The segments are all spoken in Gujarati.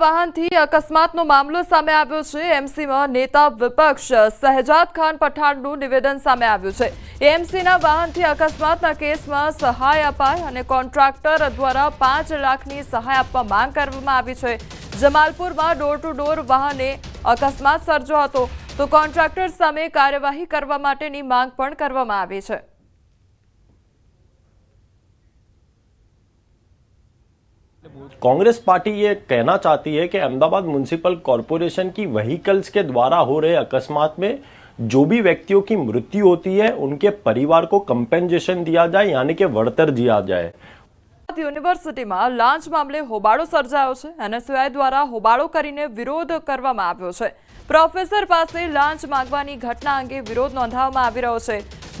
વાહનથી અકસ્માતનો મામલો સામે આવ્યો છે. એમસીમાં નેતા વિપક્ષ સહેજાદ ખાન પઠાણનું નિવેદન સામે આવ્યું છે. એમસીના વાહનથી અકસ્માતના કેસમાં સહાય અપાય અને કોન્ટ્રાક્ટર દ્વારા પાંચ લાખની સહાય આપવા માંગ કરવામાં આવી છે. જમાલપુરમાં ડોર ટુ ડોર વાહને અકસ્માત સર્જો હતો. તો કોન્ટ્રાક્ટર સામે કાર્યવાહી કરવા માટેની માંગ પણ કરવામાં આવી છે. कांग्रेस पार्टी ये कहना चाहती है कि अहमदाबाद म्यूनसिपल कॉरपोरेशन की वहीकल्स के द्वारा हो रहे अकस्मात में जो भी व्यक्तियों की मृत्यु होती है, उनके परिवार को कंपेंजेशन दिया जाए, यानी कि वर्तर दिया जाए। यूनिवर्सिटी में लांच मामले होबाड़ो सर्जायो एनएसयूआई द्वारा होबाड़ो कर विरोध कर प्रोफेसर पास लांच मांगवा घटना अंगे विरोध नोधा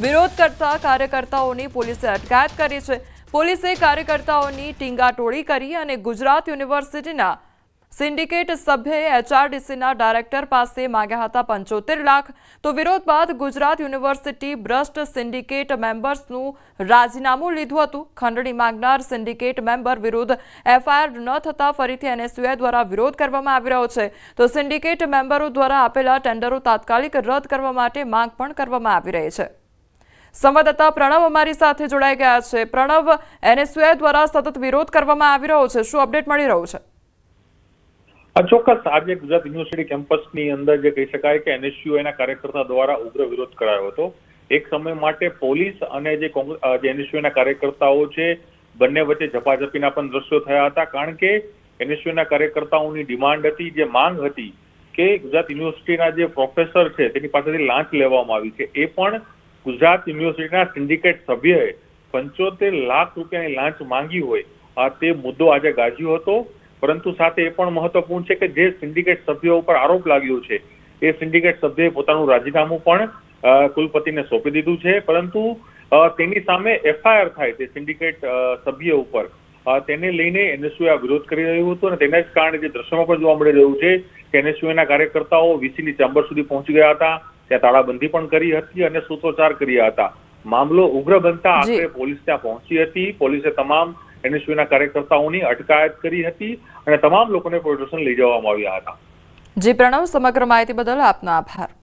विरोध करता कार्यकर्ताओं ने पुलिस अटकायत करी है પોલીસે કાર્યકર્તાઓની ટીંગાટોળી કરી અને ગુજરાત યુનિવર્સિટીના સિન્ડિકેટ સભ્યએ એચઆરડીસીના ડાયરેક્ટર પાસે માંગ્યા હતા પંચોતેર લાખ. તો વિરોધ બાદ ગુજરાત યુનિવર્સિટી ભ્રષ્ટ સિન્ડિકેટ મેમ્બર્સનું રાજીનામું લીધું હતું. ખંડણી માંગનાર સિન્ડિકેટ મેમ્બર વિરુદ્ધ એફઆઈઆર ન થતાં ફરીથી એનએસયુઆઈ દ્વારા વિરોધ કરવામાં આવી રહ્યો છે. તો સિન્ડિકેટ મેમ્બરો દ્વારા આપેલા ટેન્ડરો તાત્કાલિક રદ કરવા માટે માંગ પણ કરવામાં આવી રહી છે. સંવાદદાતા પ્રણવ અમારી સાથે જોડાઈ ગયા છે. પ્રણવ, એનએસયુઆઈ દ્વારા સતત વિરોધ કરવામાં આવી રહ્યો છે. શું અપડેટ મળી રહ્યું છે? ચોક્કસ આજે ગુજરાત યુનિવર્સિટી કેમ્પસની અંદર જે કહી શકાય કે એનએસયુઆઈના કાર્યકર્તા દ્વારા ઉગ્ર વિરોધ કરાયો હતો. એક સમય માટે પોલીસ અને જે એનએસયુઆઈના કાર્યકર્તાઓ છે, બંને વચ્ચે ઝપાઝપીના પણ દ્રશ્યો થયા હતા. કારણ કે એનએસયુના કાર્યકર્તાઓની ડિમાન્ડ હતી, જે માંગ હતી કે ગુજરાત યુનિવર્સિટીના જે પ્રોફેસર છે, તેની પાસેથી લાંચ લેવામાં આવી છે. એ પણ ગુજરાત યુનિવર્સિટીના સિન્ડિકેટ સભ્યએ પંચોતેર લાખ રૂપિયાની લાંચ માંગી હોય આ તે મુદ્દો આજે ગાજ્યો હતો. પરંતુ સાથે એ પણ મહત્વપૂર્ણ છે કે જે સિન્ડિકેટ સભ્યો ઉપર આરોપ લાગ્યો છે, એ સિન્ડિકેટ સભ્યએ પોતાનું રાજીનામું પણ કુલપતિને સોંપી દીધું છે. પરંતુ તેની સામે એફઆઈઆર થાય તે સિન્ડિકેટ સભ્ય ઉપર. તેને લઈને એનએસયુ આ વિરોધ કરી રહ્યું હતું અને તેના જ કારણે જે દ્રશ્યોમાં પણ જોવા મળી રહ્યું છે કે એનએસયુના કાર્યકર્તાઓ વીસીની ચેમ્બર સુધી પહોંચી ગયા હતા. ત્યાં તાળાબંધી પણ કરી હતી અને સૂત્રોચ્ચાર કર્યા હતા. મામલો ઉગ્ર બનતા. આખરે પોલીસ ત્યાં પહોંચી હતી. પોલીસે તમામ એનએસયુના કાર્યકર્તાઓની અટકાયત કરી હતી અને તમામ લોકોને પોલીસ સ્ટેશન લઈ જવામાં આવ્યા હતા. જી પ્રણવ સમગ્ર માહિતી બદલ આપનો આભાર.